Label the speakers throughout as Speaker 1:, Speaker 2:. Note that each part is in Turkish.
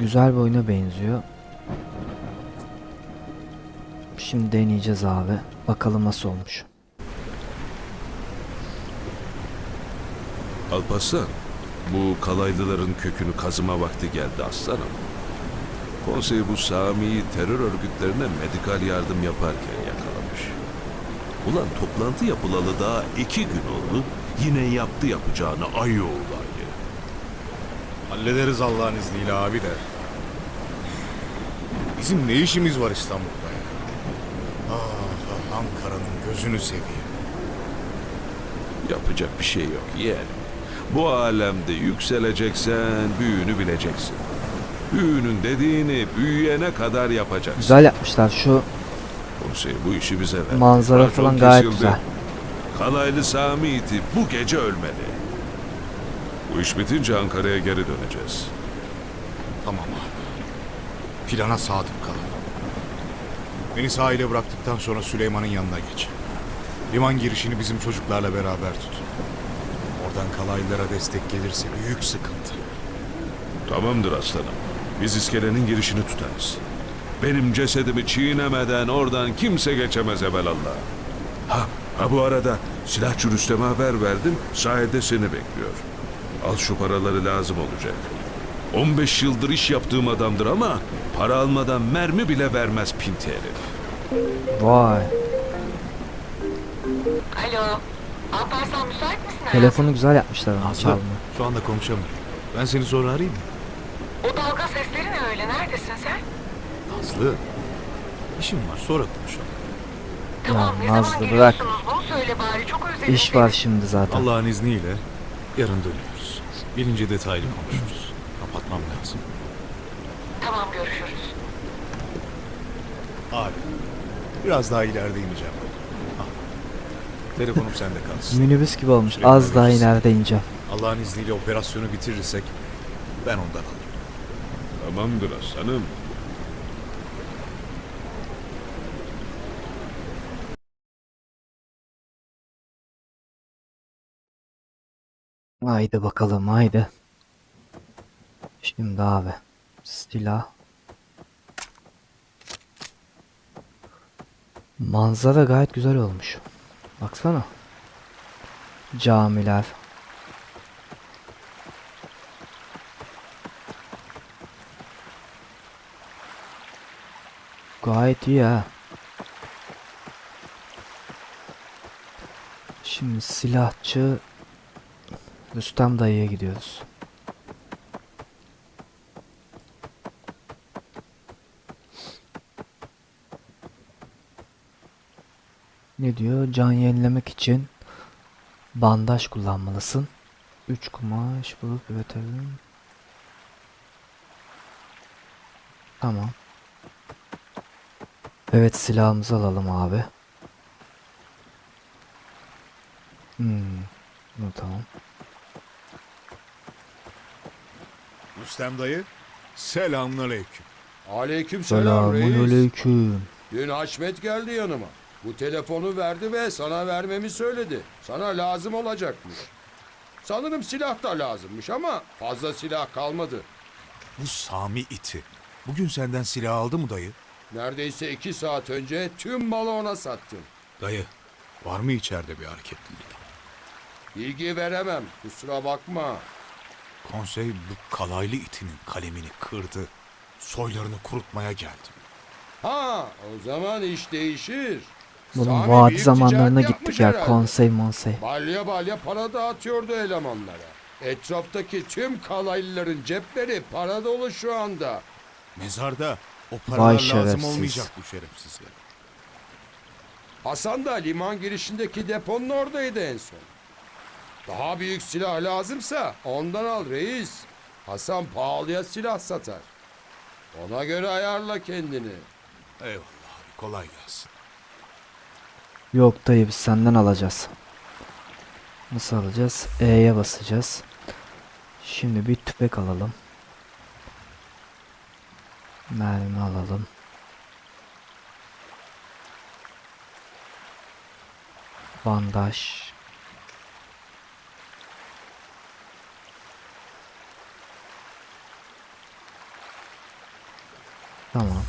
Speaker 1: Güzel bir oyuna benziyor. Şimdi deneyeceğiz abi. Bakalım nasıl olmuş.
Speaker 2: Alparslan, bu kalaylıların kökünü kazıma vakti geldi aslanım. Konsey bu Sami'yi terör örgütlerine medikal yardım yaparken yakalamış. Ulan toplantı yapılalı daha iki gün oldu. Yine yaptı yapacağını ayı oğlayı.
Speaker 3: Hallederiz Allah'ın izniyle abi de. Bizim ne işimiz var İstanbul'da ya? Ah, ah, Ankara'nın gözünü seveyim.
Speaker 2: Yapacak bir şey yok yeğenim. Bu alemde yükseleceksen büyüğünü bileceksin. Büyüğünün dediğini büyüyene kadar yapacaksın.
Speaker 1: Güzel yapmışlar şu
Speaker 2: Konsey bu işi bize ver.
Speaker 1: manzara
Speaker 2: Racon
Speaker 1: falan gayet
Speaker 2: kesildi.
Speaker 1: güzel.
Speaker 2: Kalaylı Sami iti bu gece ölmeli. Bu iş bitince Ankara'ya geri döneceğiz.
Speaker 3: Tamam abi. Plana sadık kalın. Beni sahile bıraktıktan sonra Süleyman'ın yanına geç. Liman girişini bizim çocuklarla beraber tut. Oradan kalaylılara destek gelirse büyük sıkıntı.
Speaker 2: Tamamdır aslanım. Biz iskelenin girişini tutarız. Benim cesedimi çiğnemeden oradan kimse geçemez evelallah. Ha, ha bu arada silahçı Rüstem'e haber verdim. Sahilde seni bekliyor. Al şu paraları lazım olacak. 15 yıldır iş yaptığım adamdır ama para almadan mermi bile vermez pinti herif.
Speaker 1: Vay.
Speaker 4: Alo. Alparslan müsait misin?
Speaker 1: Telefonu güzel yapmışlar ama
Speaker 3: Aslı,
Speaker 1: çalma.
Speaker 3: şu anda konuşamıyorum. Ben seni sonra arayayım mı?
Speaker 4: O dalga sesleri ne öyle? Neredesin sen?
Speaker 3: Nazlı, işim var sonra konuşalım.
Speaker 4: Tamam ne
Speaker 1: Nazlı,
Speaker 4: zaman
Speaker 1: bırak.
Speaker 4: geliyorsunuz bunu söyle bari çok özledim
Speaker 1: İş
Speaker 4: seni.
Speaker 1: var şimdi zaten.
Speaker 3: Allah'ın izniyle yarın dönüyoruz. Birinci detaylı konuşuruz. Kapatmam lazım.
Speaker 4: Tamam görüşürüz.
Speaker 3: Abi, biraz daha ileride ineceğim. Al. Telefonum sende kalsın.
Speaker 1: Minibüs gibi olmuş.
Speaker 3: Süleyman
Speaker 1: Az daha ileride ineceğim.
Speaker 3: Allah'ın izniyle operasyonu bitirirsek ben ondan alırım.
Speaker 2: Tamamdır aslanım.
Speaker 1: Haydi bakalım haydi. Şimdi abi. Silah. Manzara gayet güzel olmuş. Baksana. Camiler. Gayet iyi ha. Şimdi silahçı Rüstem dayıya gidiyoruz. Ne diyor? Can yenilemek için bandaj kullanmalısın. 3 kumaş bulup üretelim. Tamam. Evet silahımızı alalım abi. Hmm. Tamam.
Speaker 3: Rüstem dayı, selamünaleyküm.
Speaker 5: Aleykümselam reis.
Speaker 1: Selamünaleyküm.
Speaker 5: Dün Haşmet geldi yanıma. Bu telefonu verdi ve sana vermemi söyledi. Sana lazım olacakmış. Sanırım silah da lazımmış ama fazla silah kalmadı.
Speaker 3: Bu Sami iti. Bugün senden silah aldı mı dayı?
Speaker 5: Neredeyse iki saat önce tüm malı ona sattım.
Speaker 3: Dayı, var mı içeride bir hareketlilik?
Speaker 5: Bilgi veremem kusura bakma.
Speaker 3: Konsey bu kalaylı itinin kalemini kırdı. Soylarını kurutmaya geldim.
Speaker 5: Ha o zaman iş değişir.
Speaker 1: Bunun
Speaker 5: Sami
Speaker 1: vadi
Speaker 5: büyük
Speaker 1: zamanlarına
Speaker 5: ticaret
Speaker 1: gittik
Speaker 5: yapmış
Speaker 1: ya
Speaker 5: herhalde.
Speaker 1: konsey monsey.
Speaker 5: Balya balya para dağıtıyordu elemanlara. Etraftaki tüm kalaylıların cepleri para dolu şu anda.
Speaker 3: Mezarda o paralar lazım
Speaker 1: şerefsiz.
Speaker 3: olmayacak bu şerefsizlere.
Speaker 5: Hasan da liman girişindeki deponun oradaydı en son. Daha büyük silah lazımsa ondan al reis. Hasan pahalıya silah satar. Ona göre ayarla kendini.
Speaker 3: Eyvallah abi, kolay gelsin.
Speaker 1: Yok dayı biz senden alacağız. Nasıl alacağız? E'ye basacağız. Şimdi bir tüfek alalım. Mermi alalım. Bandaj. Tamam.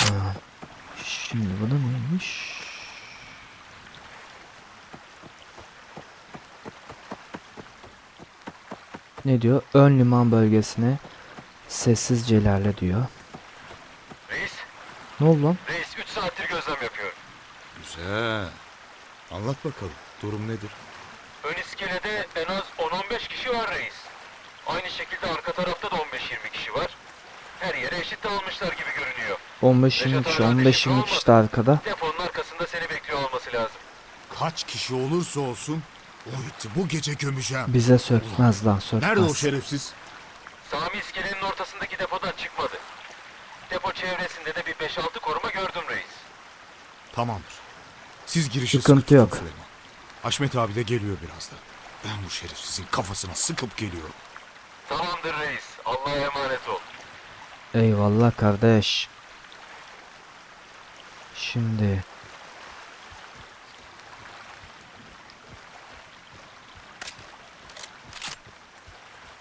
Speaker 1: Aa, şimdi bu da neymiş? Ne diyor? Ön liman bölgesine sessizce ilerle diyor.
Speaker 6: Reis,
Speaker 1: Ne oldu lan?
Speaker 6: reis 3 saattir gözlem yapıyorum.
Speaker 3: Güzel. Anlat bakalım. Durum nedir?
Speaker 6: Ön iskelede en az 10-15 kişi var reis. Aynı şekilde arka tarafta da 15-20 kişi var. Her yere eşit dağılmışlar gibi görünüyor.
Speaker 1: 15-20 kişi, 15-20 kişi de arkada.
Speaker 6: Deponun arkasında seni bekliyor olması lazım.
Speaker 3: Kaç kişi olursa olsun o iti bu gece gömeceğim.
Speaker 1: Bize sökmez lan sökmez.
Speaker 3: Nerede o şerefsiz?
Speaker 6: Sami iskelenin ortasındaki depodan çıkmadı. Depo çevresinde de bir 5-6 koruma gördüm reis.
Speaker 3: Tamamdır. Siz girişi
Speaker 1: Sıkıntı
Speaker 3: sıkı
Speaker 1: yok.
Speaker 3: Süleyman. Haşmet abi de geliyor birazdan. Ben bu şerefsizin kafasına sıkıp geliyorum.
Speaker 6: Tamamdır reis. Allah'a emanet ol.
Speaker 1: Eyvallah kardeş. Şimdi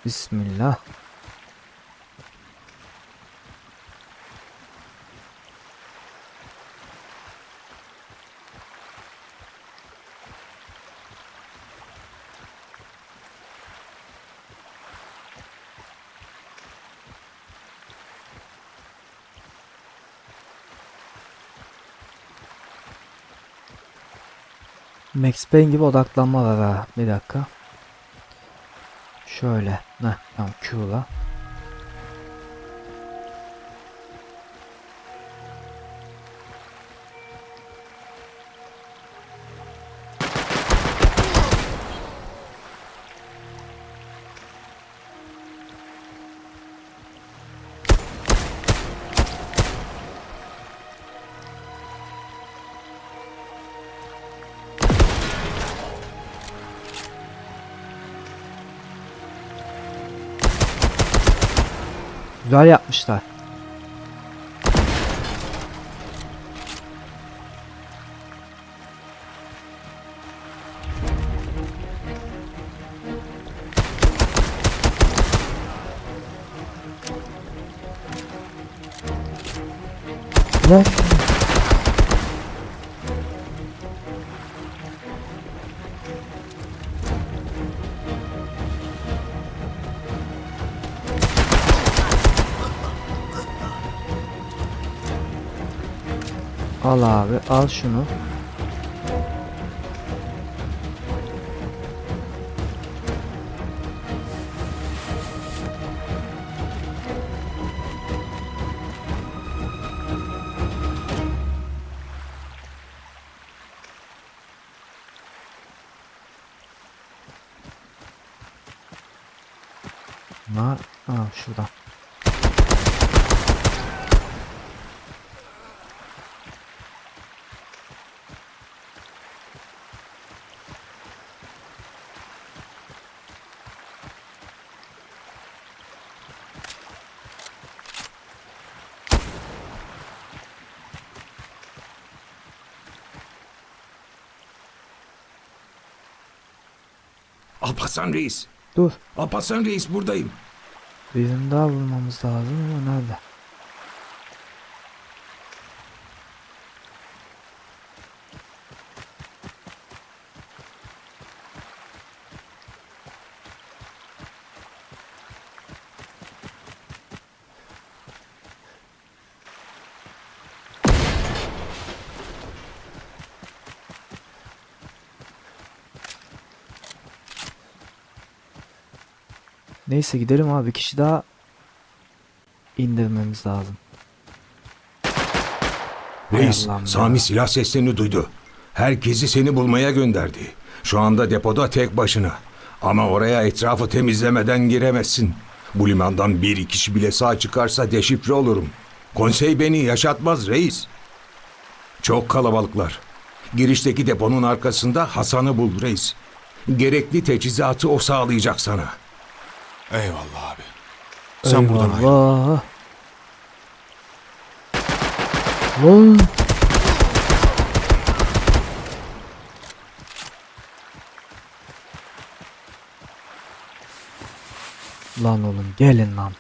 Speaker 1: Bismillah. Max Payne gibi odaklanma var ha. Bir dakika. Şöyle. Heh, tamam Q'la. Güzel yapmışlar. Lan. Al abi al şunu.
Speaker 7: Alparslan Reis.
Speaker 1: Dur.
Speaker 7: Alparslan Reis buradayım.
Speaker 1: Birini daha bulmamız lazım ama nerede? Neyse gidelim abi. Kişi daha indirmemiz lazım. Hay
Speaker 7: Reis,
Speaker 1: Allah'ım ya.
Speaker 7: Sami silah seslerini duydu. Herkesi seni bulmaya gönderdi. Şu anda depoda tek başına. Ama oraya etrafı temizlemeden giremezsin. Bu limandan bir kişi bile sağ çıkarsa deşifre olurum. Konsey beni yaşatmaz reis. Çok kalabalıklar. Girişteki deponun arkasında Hasan'ı bul reis. Gerekli teçhizatı o sağlayacak sana.
Speaker 3: Eyvallah abi. Sen Eyvallah. buradan ayrıl.
Speaker 1: Lan. Lan oğlum gelin lan.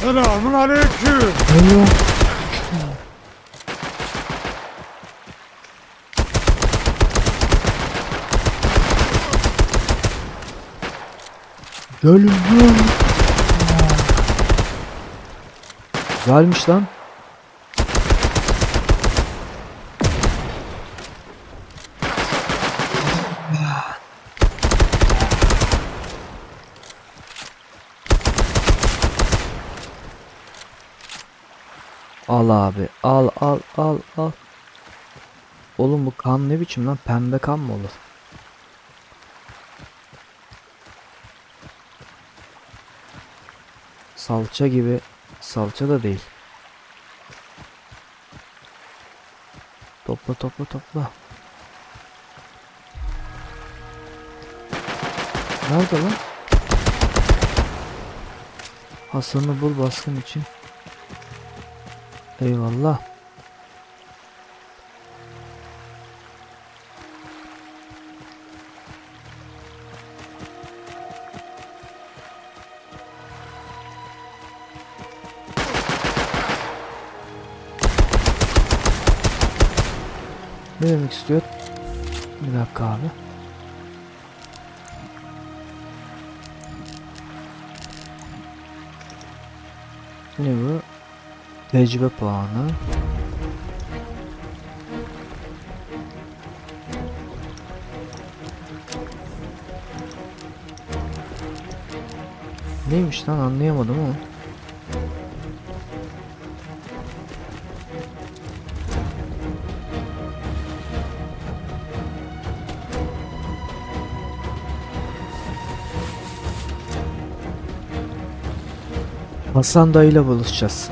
Speaker 3: Selamun aleyküm.
Speaker 1: Eyvah. Lan. Güzelmiş lan. Al abi. Al al al al. Oğlum bu kan ne biçim lan? Pembe kan mı olur? Salça gibi. Salça da değil. Topla topla topla. Nerede lan? Hasan'ı bul baskın için. Eyvallah. Ne demek istiyor? Bir dakika abi. Ne bu? Tecrübe puanı. Neymiş lan anlayamadım ama. Hasan dayıyla buluşacağız.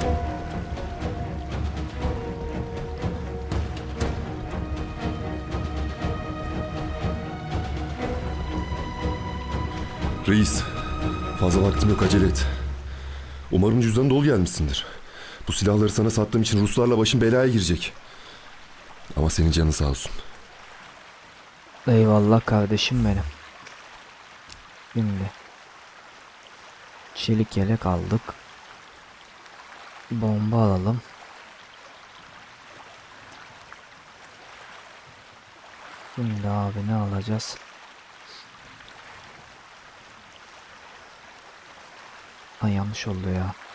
Speaker 8: Reis, fazla vaktim yok acele et. Umarım cüzdanı dolu gelmişsindir. Bu silahları sana sattığım için Ruslarla başın belaya girecek. Ama senin canın sağ olsun.
Speaker 1: Eyvallah kardeşim benim. Şimdi çelik yelek aldık. Bomba alalım. Şimdi abi ne alacağız? Ay yanlış oldu ya.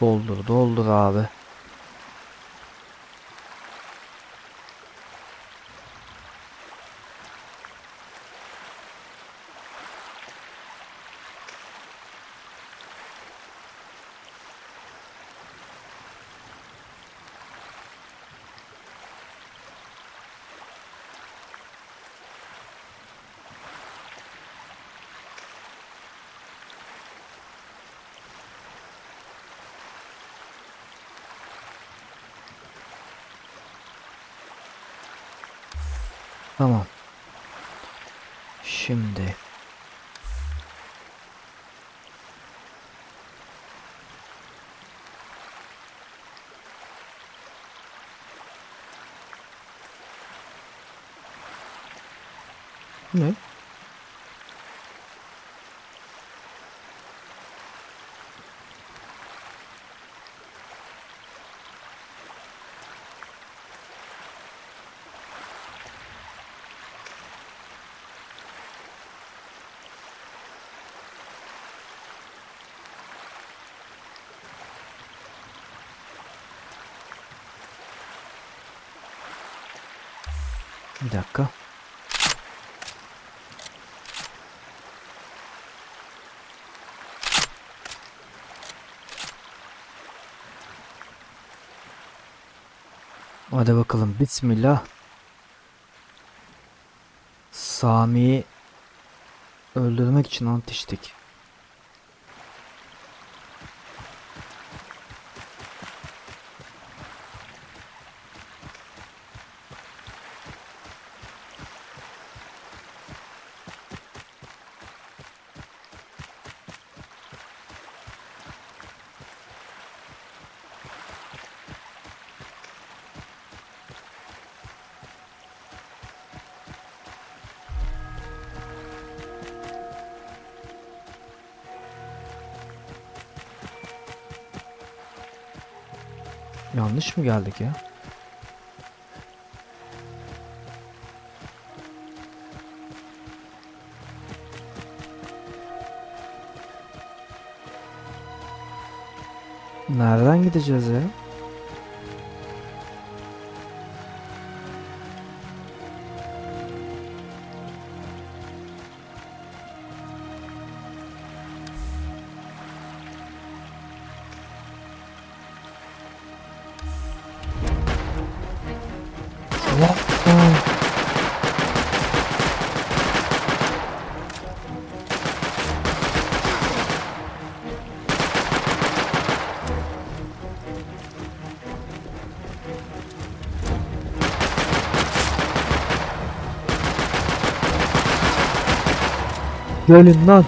Speaker 1: Doldur doldur abi. Tamam. Şimdi ne? Bir dakika. Hadi bakalım. Bismillah. Sami'yi öldürmek için ant Yanlış mı geldik ya? Nereden gideceğiz ya? Gelin lan.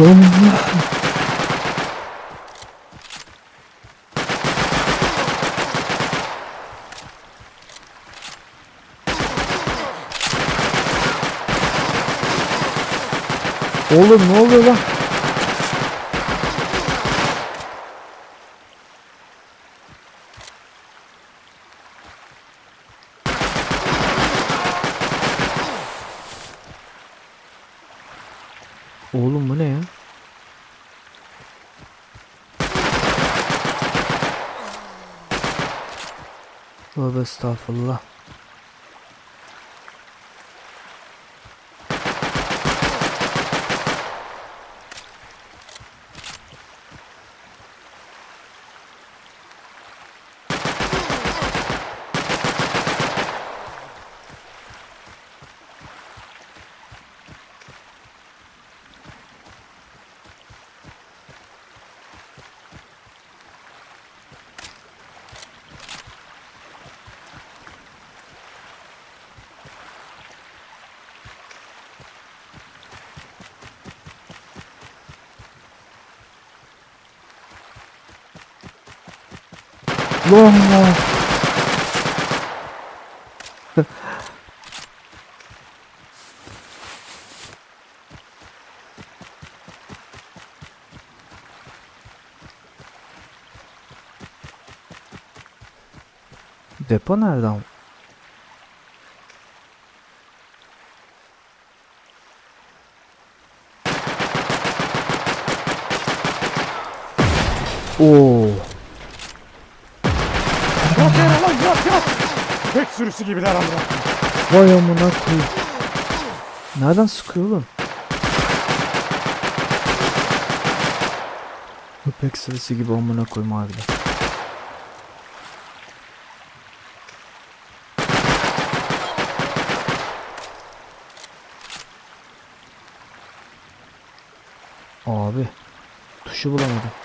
Speaker 1: Allah. Oğlum ne oluyor lan? Oğlum bu ne ya? Tövbe estağfurullah. Allah. Depo nereden? Oo.
Speaker 9: Tek sürüsü gibiler amına.
Speaker 1: Vay amına koyayım. Nereden sıkıyor oğlum? Köpek sırası gibi amına koyayım harbiden. Abi tuşu bulamadım.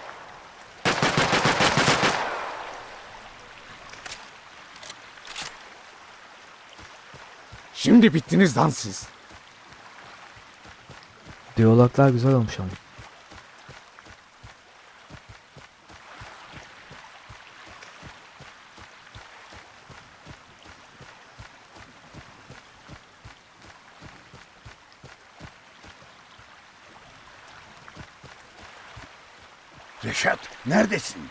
Speaker 9: Şimdi bittiniz lan siz.
Speaker 1: Diyaloglar güzel olmuş ama.
Speaker 10: Reşat neredesin?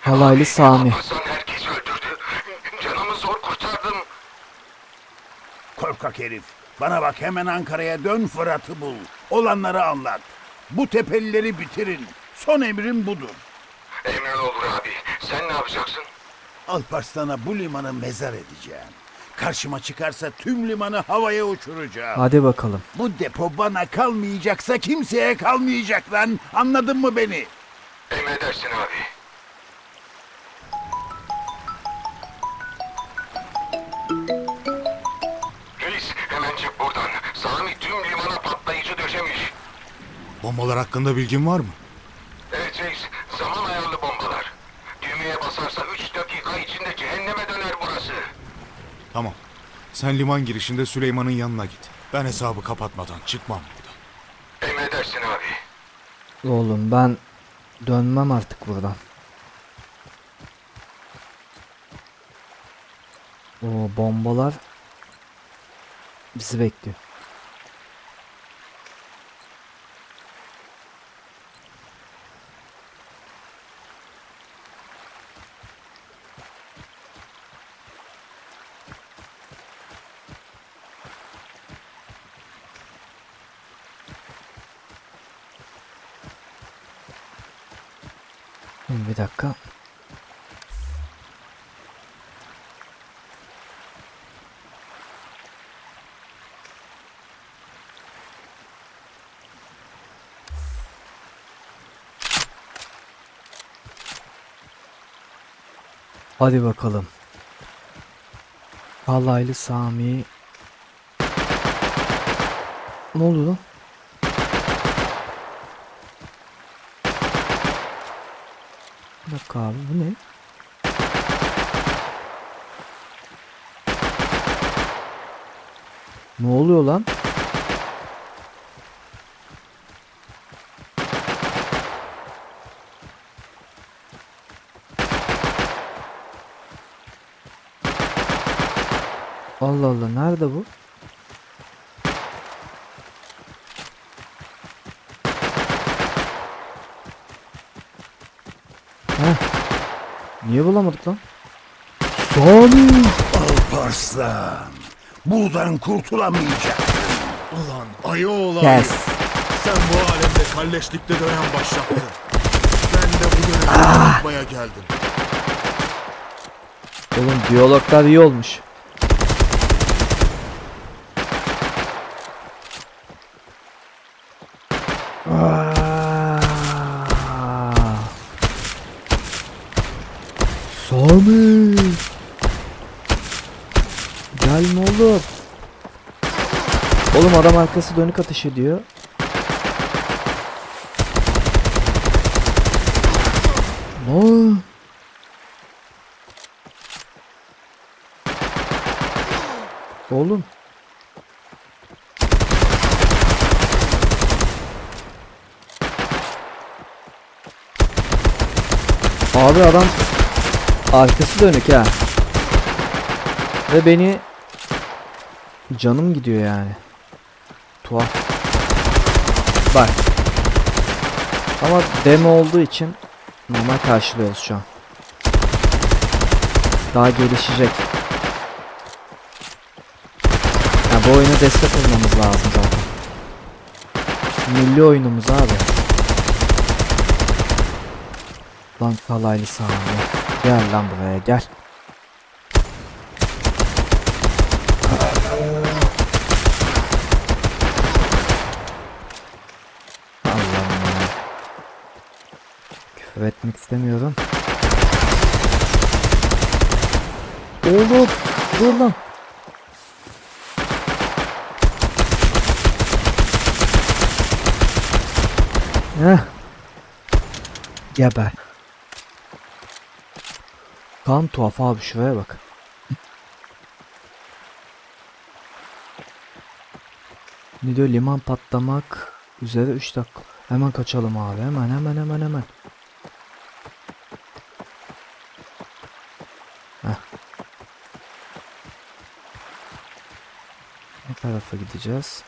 Speaker 1: Halaylı Sami.
Speaker 6: Hasan herkesi öldürdü. Canımı zor kurtardım.
Speaker 10: Korkak herif. Bana bak hemen Ankara'ya dön Fırat'ı bul. Olanları anlat. Bu tepelileri bitirin. Son emrim budur.
Speaker 6: Emrin olur abi. Sen ne yapacaksın?
Speaker 10: Alparslan'a bu limanı mezar edeceğim. Karşıma çıkarsa tüm limanı havaya uçuracağım.
Speaker 1: Hadi bakalım.
Speaker 10: Bu depo bana kalmayacaksa kimseye kalmayacak lan. Anladın mı beni?
Speaker 6: Emredersin abi.
Speaker 3: Bombalar hakkında bilgin var mı?
Speaker 6: Evet reis, zaman ayarlı bombalar. Düğmeye basarsa 3 dakika içinde cehenneme döner burası.
Speaker 3: Tamam. Sen liman girişinde Süleyman'ın yanına git. Ben hesabı kapatmadan çıkmam buradan.
Speaker 6: Emredersin abi.
Speaker 1: Oğlum ben dönmem artık buradan. O bombalar bizi bekliyor. Bir dakika. Hadi bakalım. Kalaylı Sami. Ne oldu lan? Dakika abi bu ne? Ne oluyor lan? Allah Allah nerede bu? Niye bulamadık lan? Sami!
Speaker 10: Alparslan. Buradan kurtulamayacaksın.
Speaker 3: Ulan ayı oğlu
Speaker 1: Kes.
Speaker 3: Sen bu alemde kalleşlikte dönem başlattın. Ben de bu dönemi yapmaya geldim.
Speaker 1: Oğlum diyaloglar iyi olmuş. Sami. Gelme oğlum. Oğlum adam arkası dönük ateş ediyor. Ne? Oğlum. Abi adam arkası dönük ha. Ve beni canım gidiyor yani. Tuhaf. Bak. Ama demo olduğu için normal karşılıyoruz şu an. Daha gelişecek. Ya bu oyuna destek olmamız lazım zaten. Milli oyunumuz abi. Lan kalaylı Sami. Gel lan buraya gel. Allah'ım. Küfür etmek istemiyorum. Oğlum dur lan. Heh. Geber. Kan tuhaf abi şuraya bak. Ne diyor liman patlamak üzere 3 dakika. Hemen kaçalım abi hemen hemen hemen hemen. Heh. Ne tarafa gideceğiz?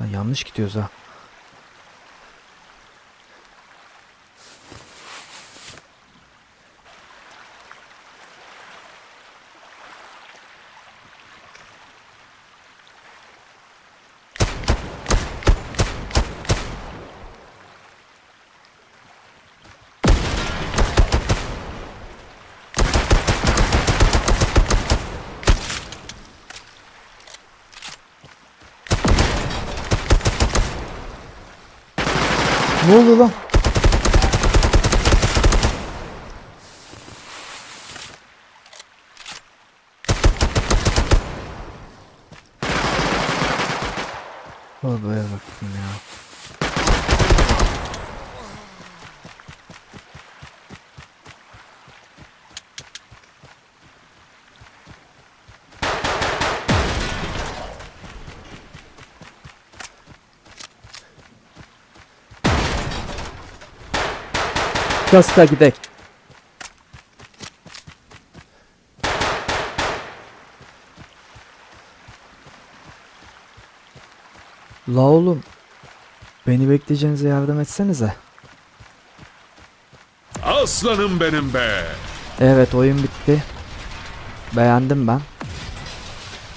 Speaker 1: Lan yanlış gidiyoruz ha. Ne oluyor lan? Kasta gidek. La oğlum. Beni bekleyeceğinize yardım etsenize.
Speaker 2: Aslanım benim be.
Speaker 1: Evet oyun bitti. Beğendim ben.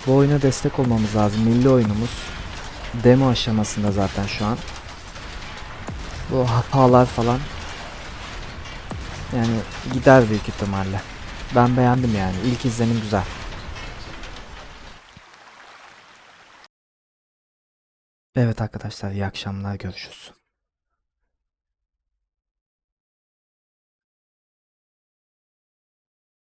Speaker 1: Bu oyuna destek olmamız lazım. Milli oyunumuz. Demo aşamasında zaten şu an. Bu hatalar falan. Yani gider büyük ihtimalle. Ben beğendim yani. İlk izlenim güzel. Evet arkadaşlar iyi akşamlar görüşürüz.